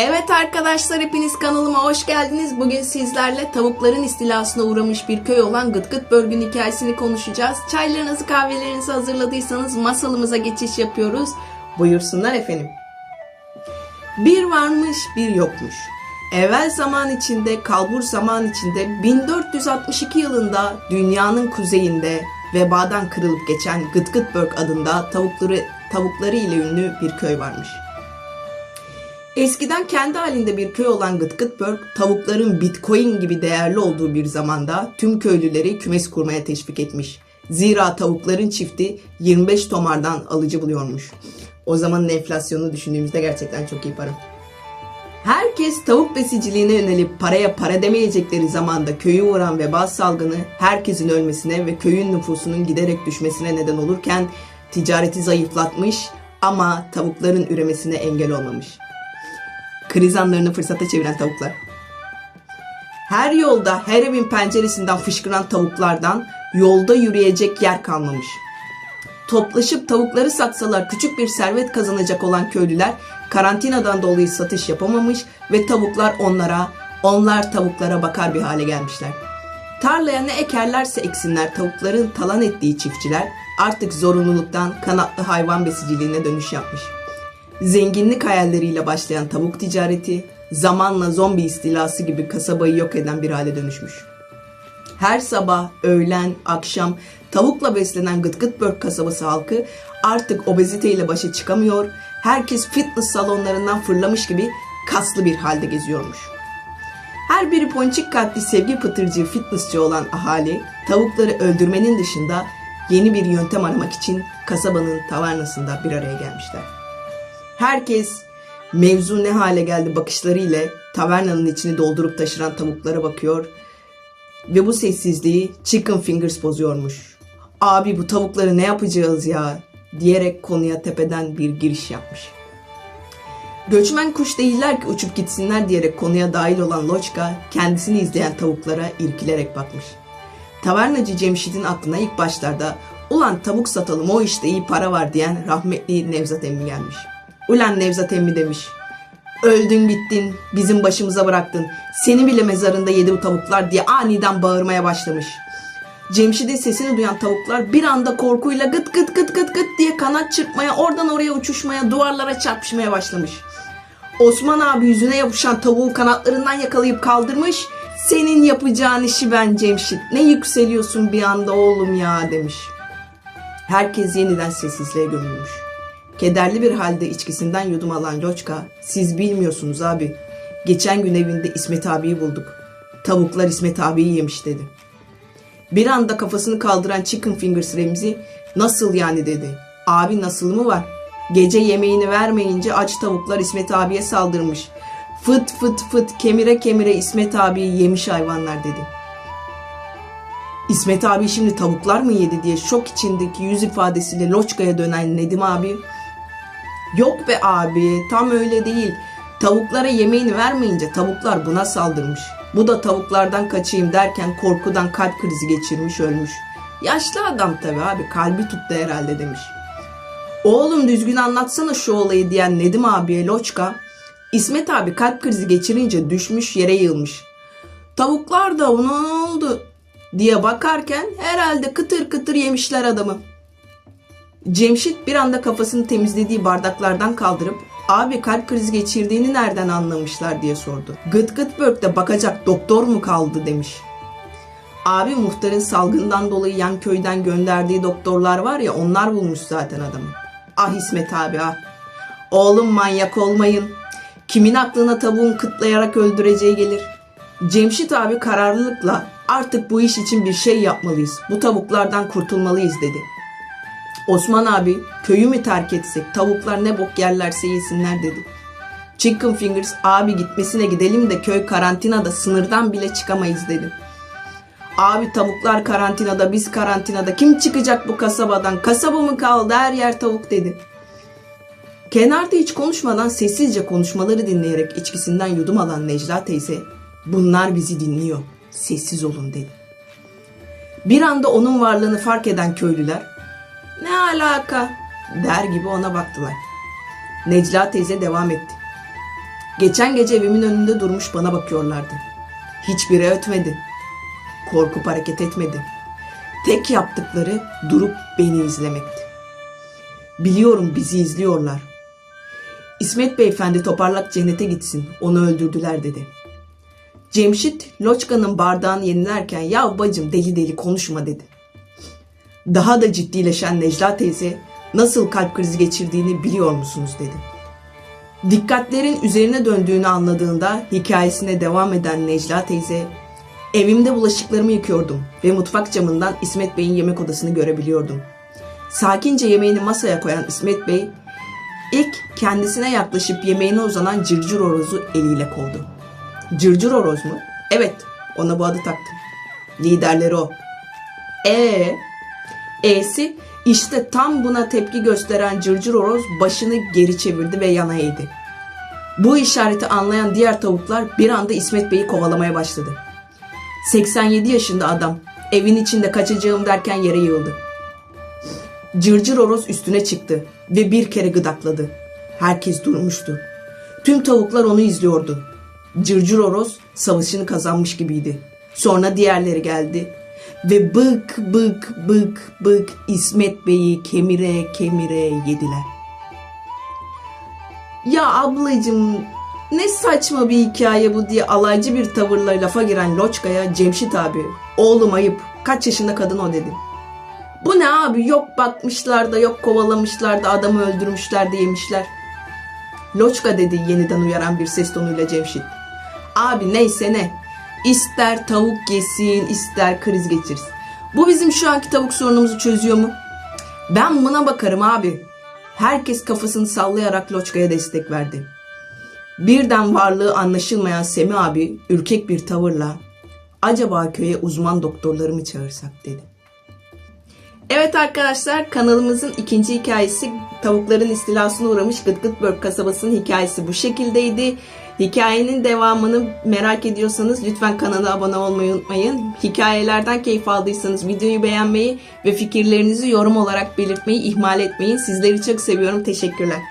Evet arkadaşlar hepiniz kanalıma hoş geldiniz. Bugün sizlerle tavukların istilasına uğramış bir köy olan Gıtgıt Bölgün hikayesini konuşacağız. Çaylarınızı kahvelerinizi hazırladıysanız masalımıza geçiş yapıyoruz. Buyursunlar efendim. Bir varmış bir yokmuş. Evvel zaman içinde, kalbur zaman içinde 1462 yılında dünyanın kuzeyinde vebadan kırılıp geçen Gıtgıtberg adında tavukları, tavukları ile ünlü bir köy varmış. Eskiden kendi halinde bir köy olan Gıtgıtberg, tavukların bitcoin gibi değerli olduğu bir zamanda tüm köylüleri kümes kurmaya teşvik etmiş. Zira tavukların çifti 25 tomardan alıcı buluyormuş. O zamanın enflasyonu düşündüğümüzde gerçekten çok iyi para. Herkes tavuk besiciliğine yönelip paraya para demeyecekleri zamanda köyü uğran veba salgını herkesin ölmesine ve köyün nüfusunun giderek düşmesine neden olurken ticareti zayıflatmış ama tavukların üremesine engel olmamış. Kriz anlarını fırsata çeviren tavuklar. Her yolda, her evin penceresinden fışkıran tavuklardan yolda yürüyecek yer kalmamış. Toplaşıp tavukları satsalar küçük bir servet kazanacak olan köylüler karantinadan dolayı satış yapamamış ve tavuklar onlara, onlar tavuklara bakar bir hale gelmişler. Tarlaya ne ekerlerse eksinler tavukların talan ettiği çiftçiler artık zorunluluktan kanatlı hayvan besiciliğine dönüş yapmış. Zenginlik hayalleriyle başlayan tavuk ticareti zamanla zombi istilası gibi kasabayı yok eden bir hale dönüşmüş. Her sabah, öğlen, akşam tavukla beslenen Gıtgıtberg kasabası halkı artık obeziteyle başa çıkamıyor, herkes fitness salonlarından fırlamış gibi kaslı bir halde geziyormuş. Her biri ponçik kalpli sevgi pıtırcı fitnessçi olan ahali tavukları öldürmenin dışında yeni bir yöntem aramak için kasabanın tavernasında bir araya gelmişler. Herkes mevzu ne hale geldi bakışlarıyla tavernanın içini doldurup taşıran tavuklara bakıyor ve bu sessizliği chicken fingers bozuyormuş. Abi bu tavukları ne yapacağız ya diyerek konuya tepeden bir giriş yapmış. Göçmen kuş değiller ki uçup gitsinler diyerek konuya dahil olan Loçka kendisini izleyen tavuklara irkilerek bakmış. Tavernacı Cemşit'in aklına ilk başlarda ulan tavuk satalım o işte iyi para var diyen rahmetli Nevzat emmi gelmiş. Ulan Nevzat emmi demiş. Öldün bittin, bizim başımıza bıraktın. Seni bile mezarında yedi bu tavuklar diye aniden bağırmaya başlamış. Cemşid'in sesini duyan tavuklar bir anda korkuyla gıt gıt gıt gıt gıt diye kanat çırpmaya, oradan oraya uçuşmaya, duvarlara çarpışmaya başlamış. Osman abi yüzüne yapışan tavuğu kanatlarından yakalayıp kaldırmış. Senin yapacağın işi ben Cemşit. Ne yükseliyorsun bir anda oğlum ya demiş. Herkes yeniden sessizliğe gömülmüş. Kederli bir halde içkisinden yudum alan Loçka, siz bilmiyorsunuz abi. Geçen gün evinde İsmet abiyi bulduk. Tavuklar İsmet abiyi yemiş dedi. Bir anda kafasını kaldıran Chicken Fingers Remzi, nasıl yani dedi. Abi nasıl mı var? Gece yemeğini vermeyince aç tavuklar İsmet abiye saldırmış. Fıt fıt fıt kemire kemire İsmet abiyi yemiş hayvanlar dedi. İsmet abi şimdi tavuklar mı yedi diye şok içindeki yüz ifadesiyle Loçka'ya dönen Nedim abi Yok be abi tam öyle değil. Tavuklara yemeğini vermeyince tavuklar buna saldırmış. Bu da tavuklardan kaçayım derken korkudan kalp krizi geçirmiş ölmüş. Yaşlı adam tabi abi kalbi tuttu herhalde demiş. Oğlum düzgün anlatsana şu olayı diyen Nedim abiye Loçka, İsmet abi kalp krizi geçirince düşmüş yere yığılmış. Tavuklar da ona ne oldu diye bakarken herhalde kıtır kıtır yemişler adamı. Cemşit bir anda kafasını temizlediği bardaklardan kaldırıp abi kalp krizi geçirdiğini nereden anlamışlar diye sordu. Gıt gıt börkte bakacak doktor mu kaldı demiş. Abi muhtarın salgından dolayı yan köyden gönderdiği doktorlar var ya onlar bulmuş zaten adamı. Ah İsmet abi ah. Oğlum manyak olmayın. Kimin aklına tavuğun kıtlayarak öldüreceği gelir. Cemşit abi kararlılıkla artık bu iş için bir şey yapmalıyız. Bu tavuklardan kurtulmalıyız dedi. Osman abi köyü mü terk etsek tavuklar ne bok yerlerse yesinler dedi. Chicken Fingers abi gitmesine gidelim de köy karantinada sınırdan bile çıkamayız dedi. Abi tavuklar karantinada biz karantinada kim çıkacak bu kasabadan kasaba mı kaldı her yer tavuk dedi. Kenarda hiç konuşmadan sessizce konuşmaları dinleyerek içkisinden yudum alan Necla teyze bunlar bizi dinliyor sessiz olun dedi. Bir anda onun varlığını fark eden köylüler ne alaka der gibi ona baktılar. Necla teyze devam etti. Geçen gece evimin önünde durmuş bana bakıyorlardı. Hiçbiri ötmedi. Korkup hareket etmedi. Tek yaptıkları durup beni izlemekti. Biliyorum bizi izliyorlar. İsmet Beyefendi toparlak cennete gitsin. Onu öldürdüler dedi. Cemşit Loçka'nın bardağını yenilerken ya bacım deli deli konuşma dedi. Daha da ciddileşen Necla teyze nasıl kalp krizi geçirdiğini biliyor musunuz dedi. Dikkatlerin üzerine döndüğünü anladığında hikayesine devam eden Necla teyze evimde bulaşıklarımı yıkıyordum ve mutfak camından İsmet Bey'in yemek odasını görebiliyordum. Sakince yemeğini masaya koyan İsmet Bey ilk kendisine yaklaşıp yemeğine uzanan cırcır horozu eliyle kovdu. Cırcır horoz mu? Evet, ona bu adı taktım. Liderleri o. E E'si işte tam buna tepki gösteren cırcır horoz başını geri çevirdi ve yana eğdi. Bu işareti anlayan diğer tavuklar bir anda İsmet Bey'i kovalamaya başladı. 87 yaşında adam evin içinde kaçacağım derken yere yığıldı. Cırcır horoz üstüne çıktı ve bir kere gıdakladı. Herkes durmuştu. Tüm tavuklar onu izliyordu. Cırcır horoz savaşını kazanmış gibiydi. Sonra diğerleri geldi ve bık bık bık bık İsmet Bey'i kemire kemire yediler. Ya ablacım ne saçma bir hikaye bu diye alaycı bir tavırla lafa giren Loçka'ya Cemşit abi oğlum ayıp kaç yaşında kadın o dedi. Bu ne abi yok bakmışlar da yok kovalamışlar da adamı öldürmüşler de yemişler. Loçka dedi yeniden uyaran bir ses tonuyla Cemşit. Abi neyse ne. İster tavuk yesin ister kriz geçirsin. Bu bizim şu anki tavuk sorunumuzu çözüyor mu? Ben buna bakarım abi. Herkes kafasını sallayarak Loçka'ya destek verdi. Birden varlığı anlaşılmayan Semi abi ürkek bir tavırla acaba köye uzman doktorları mı çağırsak dedi. Evet arkadaşlar kanalımızın ikinci hikayesi tavukların istilasına uğramış Gıtgıtbörk kasabasının hikayesi bu şekildeydi. Hikayenin devamını merak ediyorsanız lütfen kanala abone olmayı unutmayın. Hikayelerden keyif aldıysanız videoyu beğenmeyi ve fikirlerinizi yorum olarak belirtmeyi ihmal etmeyin. Sizleri çok seviyorum. Teşekkürler.